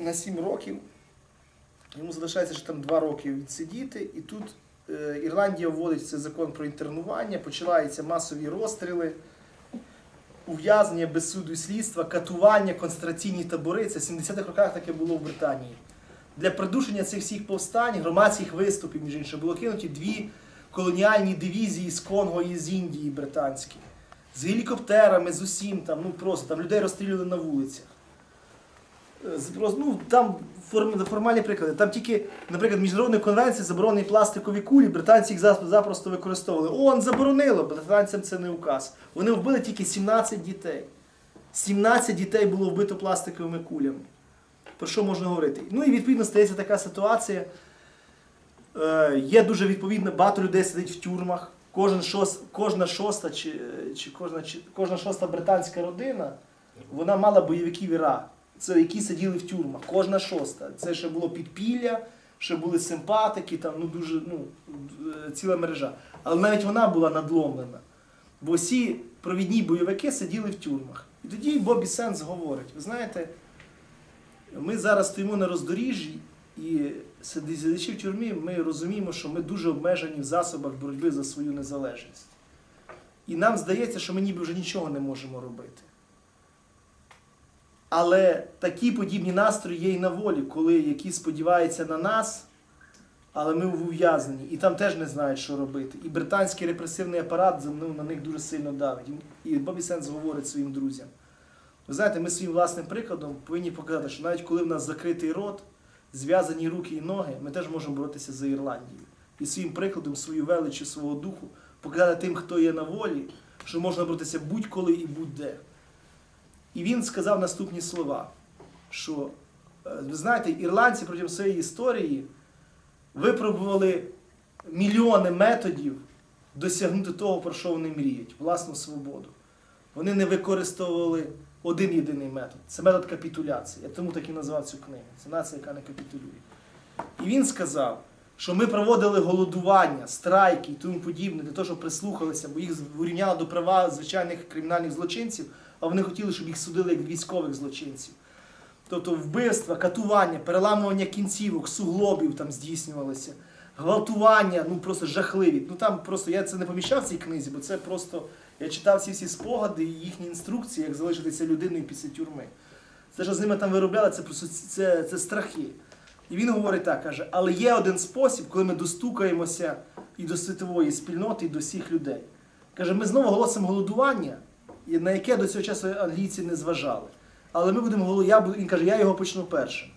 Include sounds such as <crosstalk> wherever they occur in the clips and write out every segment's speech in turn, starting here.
на 7 років. Йому залишається ще там 2 роки відсидіти. І тут е, Ірландія вводить цей закон про інтернування, починаються масові розстріли, ув'язнення без суду і слідства, катування, концентраційні табори. Це в 70-х роках таке було в Британії. Для придушення цих всіх повстань, громадських виступів, між іншим, було кинуті дві колоніальні дивізії з Конго і з Індії британські. З гелікоптерами, з усім там, ну просто там людей розстрілювали на вулицях. Ну, там формальні приклади. Там тільки, наприклад, міжнародні конвенції заборонені пластикові кулі, британці їх запросто використовували. ООН заборонило, британцям це не указ. Вони вбили тільки 17 дітей. 17 дітей було вбито пластиковими кулями. Про що можна говорити? Ну і відповідно стається така ситуація. Е, є дуже відповідно, багато людей сидить в тюрмах. Кожен шост, кожна шоста чи, чи, кожна, чи кожна шоста британська родина вона мала бойовиків Іра. Це які сиділи в тюрмах. Кожна шоста. Це ще було підпілля, ще були симпатики, там ну дуже ну, е, ціла мережа. Але навіть вона була надломлена. Бо всі провідні бойовики сиділи в тюрмах. І тоді Бобі Сенс говорить: ви знаєте, ми зараз стоїмо на роздоріжжі, і сидячи в тюрмі, ми розуміємо, що ми дуже обмежені в засобах боротьби за свою незалежність. І нам здається, що ми ніби вже нічого не можемо робити. Але такі подібні настрої є і на волі, коли які сподіваються на нас, але ми в ув'язненні, і там теж не знають, що робити. І британський репресивний апарат ну, на них дуже сильно давить. І Бобі Сенс говорить своїм друзям. Ви знаєте, ми своїм власним прикладом повинні показати, що навіть коли в нас закритий рот, зв'язані руки і ноги, ми теж можемо боротися за Ірландію. І своїм прикладом, свою величі свого духу, показати тим, хто є на волі, що можна боротися будь-коли і будь-де. І він сказав наступні слова: що, е, ви знаєте, ірландці протягом своєї історії випробували мільйони методів досягнути того, про що вони мріють, власну свободу. Вони не використовували один єдиний метод. Це метод капітуляції. Я тому так і назвав цю книгу. Це нація, яка не капітулює. І він сказав, що ми проводили голодування, страйки і тому подібне, для того, щоб прислухалися, бо їх урівняли до права звичайних кримінальних злочинців, а вони хотіли, щоб їх судили як військових злочинців. Тобто вбивства, катування, переламування кінцівок, суглобів там здійснювалися, гвалтування, ну просто жахливі. Ну там просто я це не поміщав в цій книзі, бо це просто я читав ці всі спогади і їхні інструкції, як залишитися людиною після тюрми. Це, що з ними там виробляли, це просто це, це страхи. І він говорить так, каже, але є один спосіб, коли ми достукаємося і до світової спільноти, і до всіх людей. Каже, ми знову голосимо голодування, на яке до цього часу англійці не зважали. Але ми будемо голодувати, він каже, я його почну першим.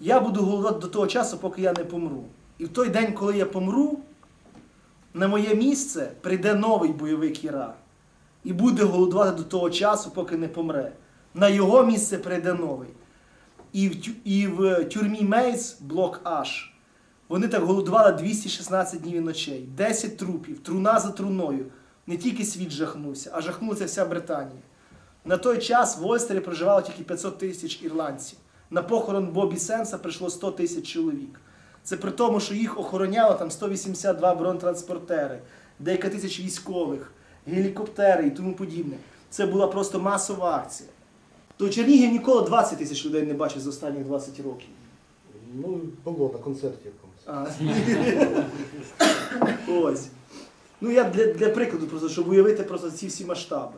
Я буду голодувати до того часу, поки я не помру. І в той день, коли я помру, на моє місце прийде новий бойовик Іра. І буде голодувати до того часу, поки не помре. На його місце прийде новий. І в, і в тюрмі Мейс, блок Аш, вони так голодували 216 днів і ночей. 10 трупів, труна за труною. Не тільки світ жахнувся, а жахнулася вся Британія. На той час в Ольстері проживало тільки 500 тисяч ірландців. На похорон Бобі Сенса прийшло 100 тисяч чоловік. Це при тому, що їх охороняло там 182 бронетранспортери, декілька тисяч військових, гелікоптери і тому подібне. Це була просто масова акція. То Чернігів ніколи 20 тисяч людей не бачив за останні 20 років. Ну, було на концерті якомусь. <laughs> Ось. Ну, я для, для прикладу, просто, щоб уявити просто ці всі масштаби.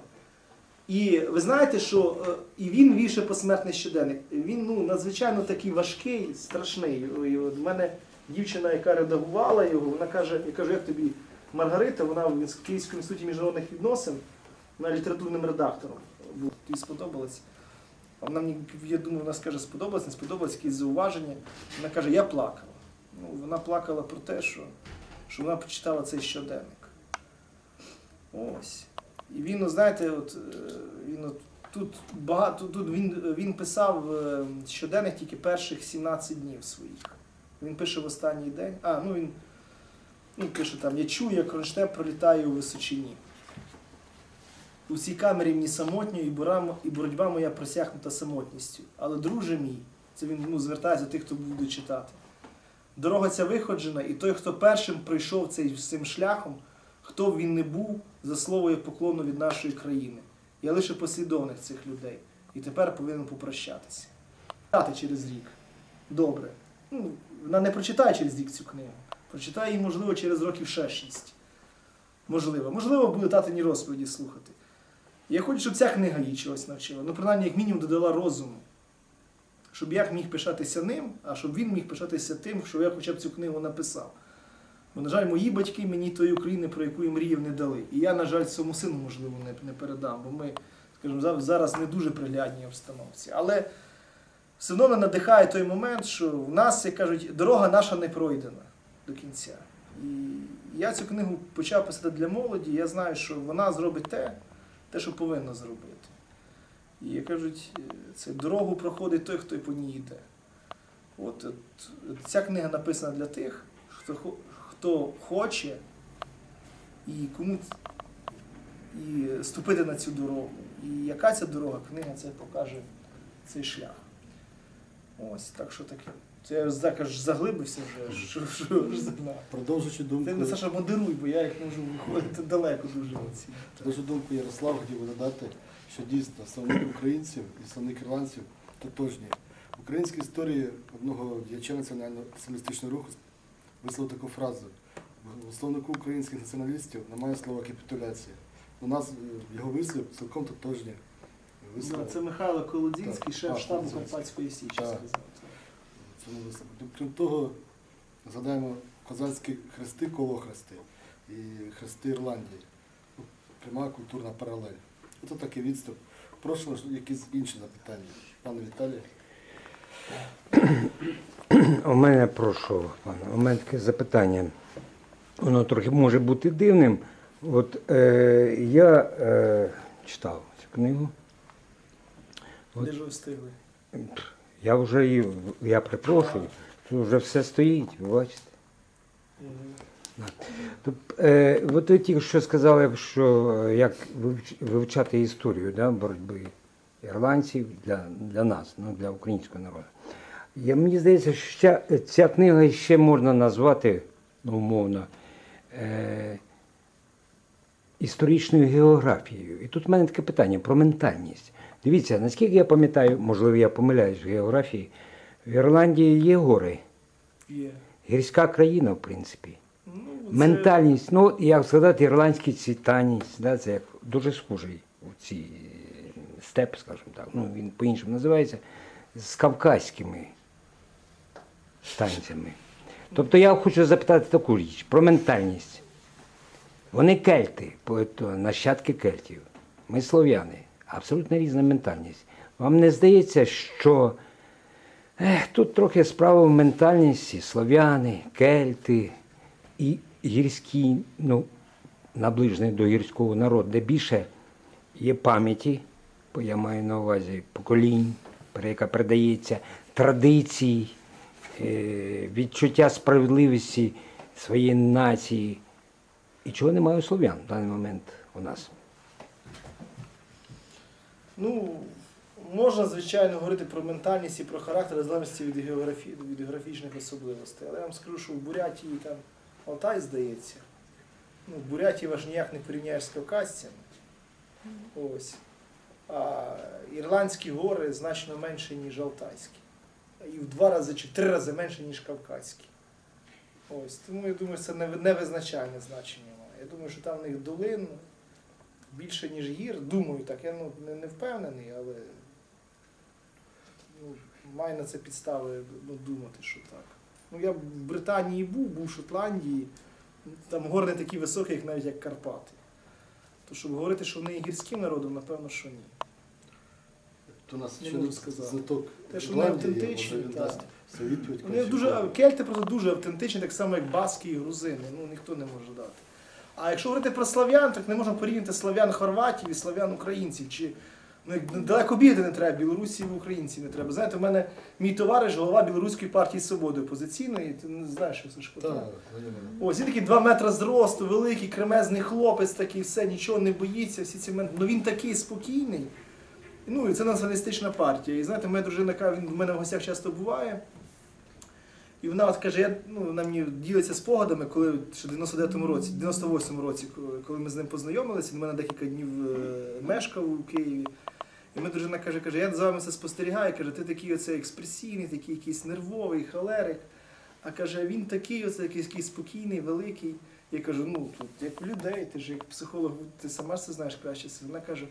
І ви знаєте, що е, і він вів посмертний щоденник. Він ну, надзвичайно такий важкий, страшний. І от в мене дівчина, яка редагувала його, вона каже, я кажу, як тобі Маргарита, вона в Київському інституті міжнародних відносин, вона літературним редактором. Їй сподобалось. А вона мені, я думаю, вона скаже, сподобалось, не сподобалось, якісь зауваження. Вона каже, я плакала. Ну, вона плакала про те, що, що вона почитала цей щоденник. Ось. І він, ну, знаєте, от, е, він от, тут багато, тут він, він писав е, щоденник тільки перших 17 днів своїх. Він пише в останній день. А, ну він ну, пише там, я чую, як Кронштейн пролітає у височині. У цій камері мені самотньо, і і боротьба моя просякнута самотністю. Але, друже мій, це він ну, звертається до тих, хто буде читати. Дорога ця виходжена, і той, хто першим пройшов цей, цим шляхом, хто б він не був, заслуговує поклону від нашої країни. Я лише послідовник цих людей. І тепер повинен попрощатися. читати через рік. Добре. Ну, не прочитає через рік цю книгу. Прочитає її, можливо, через років ще шість. Можливо. Можливо, буде татині розповіді слухати. Я хочу, щоб ця книга їй чогось навчила. Ну, принаймні, як мінімум, додала розуму. Щоб я міг пишатися ним, а щоб він міг пишатися тим, що я хоча б цю книгу написав. Бо, на жаль, мої батьки мені тої України, про яку я мріяв, не дали. І я, на жаль, своєму сину, можливо, не, не передам, бо ми, скажімо, зараз не дуже приглядній обстановці. Але все одно мене надихає той момент, що в нас, як кажуть, дорога наша не пройдена до кінця. І я цю книгу почав писати для молоді, я знаю, що вона зробить те, те, що повинна зробити. І як кажуть, це дорогу проходить той, хто по ній йде. От, от, ця книга написана для тих, хто, хто хоче і кому і ступити на цю дорогу. І яка ця дорога, книга це покаже цей шлях. Ось, так що таке. Це я так аж заглибився вже, <laughs> що, що загнав. Продовжуючи думку, не Саша модеруй, бо я як можу виходити далеко дуже цієї. думку Ярослава, хотів би додати, що дійсно словник українців і словник ірландців тотожні. В українській історії одного діяча національно-соціалістичного руху висловив таку фразу. У словнику українських націоналістів немає слова капітуляція. У нас е, його вислів цілком тотожні. Да, це Михайло Колодзінський, шеф штабу. Карпатської Січі, Так. сказав. Крім того, згадаємо козацькі хрести коло хрести і хрести Ірландії. Ну, Пряма культурна паралель. Це такий відступ. Прошу якісь інші запитання. Пане Віталій. У мене прошу, пане, у мене таке запитання. Воно трохи може бути дивним. От е, я е, читав цю книгу. От. Де ж ви встигли? Я вже її, я припрошую, тут вже все стоїть, ви бачите. Тобто, е, от ви тільки що сказали, що е, як вивчати історію да, боротьби ірландців для, для нас, ну, для українського народу. Я, мені здається, що ця, ця книга ще можна назвати, ну, умовно, е, історичною географією. І тут в мене таке питання про ментальність. Дивіться, наскільки я пам'ятаю, можливо, я помиляюсь в географії, в Ірландії є гори, Є. гірська країна, в принципі. Ну, це- Ментальність, ну як сказати, ірландський цвітаність, да, це як дуже схожий у ці степ, скажімо так, ну він по-іншому називається, з кавказькими танцями. Тобто я хочу запитати таку річ про ментальність. Вони кельти, нащадки кельтів. Ми слов'яни. Абсолютно різна ментальність. Вам не здається, що ех, тут трохи справа в ментальності слов'яни, кельти і гірський, ну, наближений до гірського народу, де більше є пам'яті, я маю на увазі поколінь, яка передається, традицій, е, відчуття справедливості своєї нації. І чого немає у слов'ян в даний момент у нас? Ну, можна, звичайно, говорити про ментальність і про характер в залежності від, географі... від географічних особливостей. Але я вам скажу, що в Бурятії там Алтай, здається. Ну, в Бурятії ваш ніяк не порівняєш з кавказцями. Ось. А ірландські гори значно менше, ніж Алтайські. І в два рази чи в три рази менше, ніж Кавказькі. Ось. Тому я думаю, це не- невизначальне значення має. Я думаю, що там в них долин більше, ніж гір. Думаю, так. Я ну, не, не впевнений, але ну, маю на це підстави ну, думати, що так. Ну, я в Британії був, був в Шотландії. Там гори не такі високі, як навіть як Карпати. То щоб говорити, що вони є гірським народом, напевно, що ні. То нас Не ще можу сказати. знаток Те, що вони Ірландії автентичні, може він так. дасть свою відповідь. Вони краще. дуже, кельти просто дуже автентичні, так само, як баски і грузини. Ну, ніхто не може дати. А якщо говорити про слав'ян, так не можна порівняти слав'ян хорватів і слав'ян українців. Чи ну, як далеко бігати не треба, білорусів українців не треба. Знаєте, в мене мій товариш, голова Білоруської партії свободи опозиційної, ти не знаєш, що. Так, так? Ось він такий 2 метри зросту, великий, кремезний хлопець, такий, все, нічого не боїться, всі ці моменти. Ну він такий спокійний. Ну, і це націоналістична партія. І знаєте, моя дружина каже, він в мене в гостях часто буває. І вона от каже, я, ну, вона мені ділиться спогадами, коли ще в 99-му році, 98-му році, коли- коли ми з ним познайомилися, він в мене декілька днів е, мешкав у Києві. І ми дружина каже, каже, я за вами це спостерігаю, каже, ти такий оце експресійний, такий якийсь нервовий, холерик. А каже, він такий, оце якийсь, спокійний, великий. Я кажу, ну тут як у людей, ти ж як психолог, ти сама ж це знаєш краще. все». Вона каже,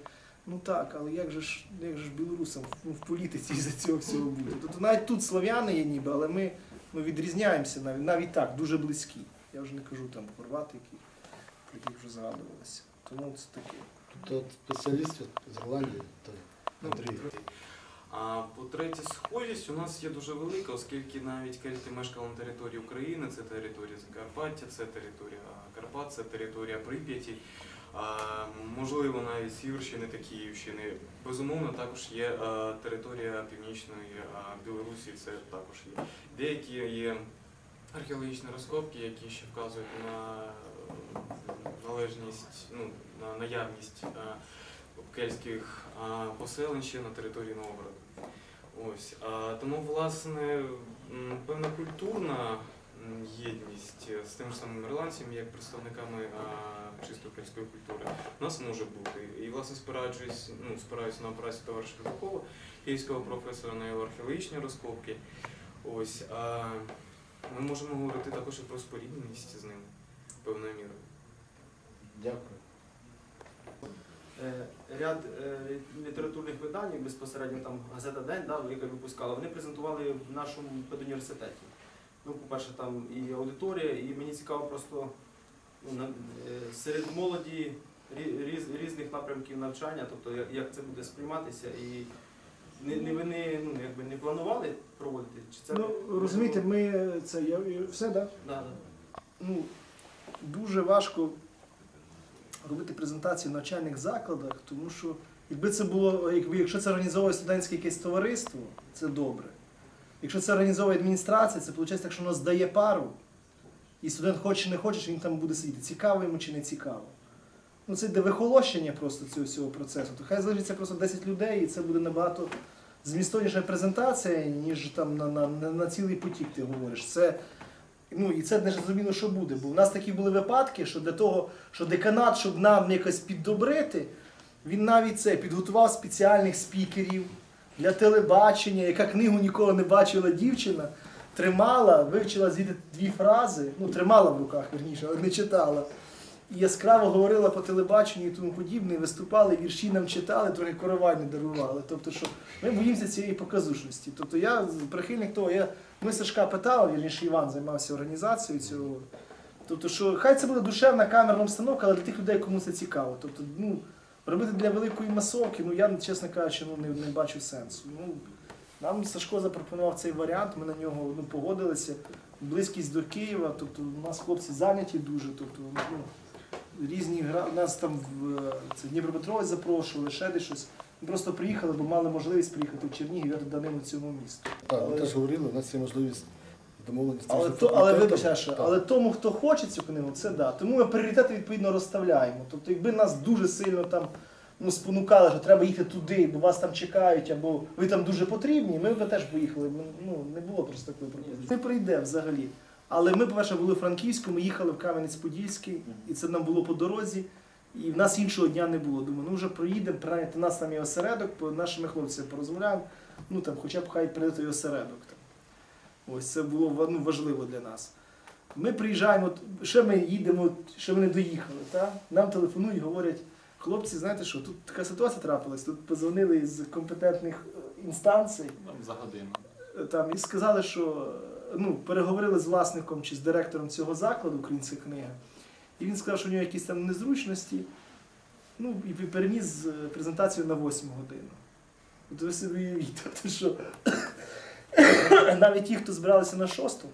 ну так, але як же ж, як же ж білорусам ну, в політиці за цього всього бути? Тобто навіть тут слов'яни є ніби, але ми ну, відрізняємося навіть, навіть так, дуже близькі. Я вже не кажу там хорвати, які, яких вже згадувалося. Тому це таке. Тут спеціаліст з Голландії, Андрій. А по-третє, схожість у нас є дуже велика, оскільки навіть кельти мешкали на території України, це територія Закарпаття, це територія Карпат, це територія Прип'яті. Можливо, навіть Сіверщини та Київщини. Безумовно, також є територія Північної а, Білорусі, це також є. Деякі є археологічні розкопки, які ще вказують на е, належність, ну, на наявність а, кельтських поселень ще на території Новгорода. Ось. Тому, власне, певна культурна єдність з тим ж самим ірландцями, як представниками чисто кельтської культури, у нас може бути. І, власне, спираючись, ну, спираюсь на працю товариша Казакова, київського професора на його археологічні розкопки. Ось. А, ми можемо говорити також і про спорідненість з ними певною мірою. Дякую. Е, ряд е, літературних видань, безпосередньо там газета День, да, яка випускала, вони презентували в нашому педуніверситеті. Ну, по-перше, там і аудиторія, і мені цікаво просто ну, на- е, серед молоді різ, різних напрямків навчання, тобто як, як це буде сприйматися, і не, не вони ну, якби не планували проводити? Чи це Ну, розумієте, ми це я, все, так? Да, да. ну, дуже важко робити презентації в навчальних закладах, тому що якби це було, якби, якщо це організовує студентське якесь товариство, це добре. Якщо це організовує адміністрація, це виходить так, що воно здає пару, і студент хоче чи не хоче, він там буде сидіти. Цікаво йому чи не цікаво. Ну, це йде вихолощення просто цього всього процесу. То хай залишиться просто 10 людей, і це буде набагато змістовніша презентація, ніж там на, на, на, на цілий потік ти говориш. Це Ну і це не зрозуміло, що буде. Бо в нас такі були випадки, що для того, що деканат, щоб нам якось піддобрити, він навіть це підготував спеціальних спікерів для телебачення, яка книгу ніколи не бачила дівчина, тримала, вивчила звідти дві фрази, ну тримала в руках, верніше, але не читала. Яскраво говорила по телебаченню і тому подібне, виступали, вірші нам читали, трохи коровайни дарували. Тобто, що ми боїмося цієї показушності. Тобто я прихильник того, я ми Сашка питали, вірніше Іван займався організацією цього. Тобто, що хай це буде душевна камерна обстановка, але для тих людей, кому це цікаво. Тобто, ну, робити для великої масовки, ну я, чесно кажучи, ну, не, не бачу сенсу. Ну, нам Сашко запропонував цей варіант, ми на нього ну, погодилися. Близькість до Києва, тобто у нас хлопці зайняті дуже, тобто, ну, різні гра. Нас там в е, це, Дніпропетровськ запрошували, ще десь щось. Ми просто приїхали, бо мали можливість приїхати в Чернігів, я данину цьому місту. Так, Але- ми теж говорили, у нас є можливість домовленості. Але, то, але факультетом. вибач, Аша, але тому, хто хоче цю книгу, це да. Тому ми пріоритети відповідно розставляємо. Тобто, якби нас дуже сильно там ну, спонукали, що треба їхати туди, бо вас там чекають, або ви там дуже потрібні, ми б теж поїхали. Ми- Ну, не було просто такої пропозиції. Не прийде взагалі. Але ми, по-перше, були в Франківську, ми їхали в Кам'янець-Подільський, і це нам було по дорозі. І в нас іншого дня не було. Думаю, ну вже проїдемо, принаймні, у нас там є осередок, по нашими хлопцями порозмовляємо, ну там хоча б хай прийде той осередок. Там. Ось це було ну, важливо для нас. Ми приїжджаємо, ще ми їдемо, ще ми не доїхали. Та? Нам телефонують, говорять, хлопці, знаєте що, тут така ситуація трапилась, тут позвонили з компетентних е, інстанцій За годину. е, там, і сказали, що ну, переговорили з власником чи з директором цього закладу Українська книга. І він сказав, що у нього якісь там незручності. Ну, і переніс е, презентацію на 8 годину. От ви собі уявіть, що <coughs> навіть ті, хто збиралися на 6,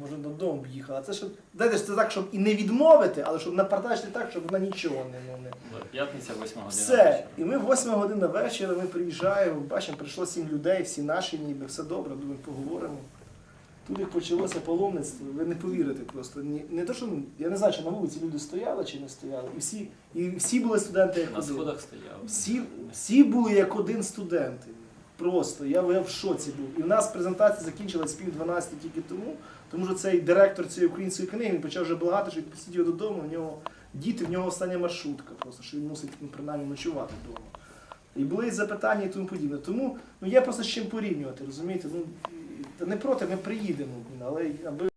може додому б їхали. А це щоб, знаєте, це так, щоб і не відмовити, але щоб напартачити так, щоб вона нічого не, ну, не, П'ятниця, 8 година. все. І ми 8 година вечора, ми приїжджаємо, бачимо, прийшло сім людей, всі наші ніби, все добре, думаю, поговоримо. Тут як почалося паломництво, ви не повірите просто. Ні, не то, що я не знаю, чи на вулиці люди стояли чи не стояли. І всі, і всі були студенти як На один. сходах стояв. Всі, всі були як один студенти. Просто я, я в шоці був. І в нас презентація закінчилась пів 12 тільки тому, тому що цей директор цієї української книги він почав вже благати, що відпустіть його додому. У нього діти, в нього остання маршрутка, просто що він мусить ну, принаймні ночувати вдома. І були запитання і тому подібне. Тому ну, є просто з чим порівнювати, розумієте? Ну, не проти, ми приїдемо, але аби